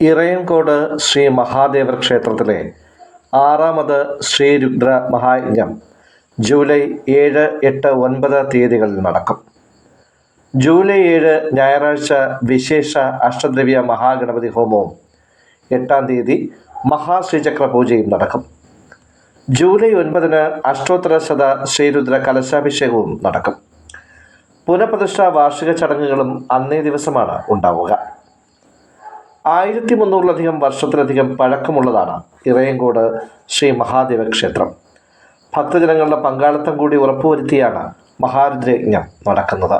ഇറയൻകോട് ശ്രീ മഹാദേവർ ക്ഷേത്രത്തിലെ ആറാമത് ശ്രീരുദ്ര മഹായജ്ഞം ജൂലൈ ഏഴ് എട്ട് ഒൻപത് തീയതികളിൽ നടക്കും. ജൂലൈ ഏഴ് ഞായറാഴ്ച വിശേഷ അഷ്ടദ്രവ്യ മഹാഗണപതി ഹോമവും എട്ടാം തീയതി മഹാശ്രീചക്ര പൂജയും നടക്കും. ജൂലൈ ഒൻപതിന് അഷ്ടോത്തര ശത ശ്രീരുദ്ര കലശാഭിഷേകവും നടക്കും. പുനഃപ്രതിഷ്ഠ വാർഷിക ചടങ്ങുകളും അന്നേ ദിവസമാണ് ഉണ്ടാവുക. ആയിരത്തി മുന്നൂറിലധികം വർഷത്തിലധികം പഴക്കമുള്ളതാണ് ഇറയങ്കോട് ശ്രീ മഹാദേവ ക്ഷേത്രം. ഭക്തജനങ്ങളുടെ പങ്കാളിത്തം കൂടി ഉറപ്പുവരുത്തിയാണ് മഹാരുദ്രയജ്ഞം നടക്കുന്നത്.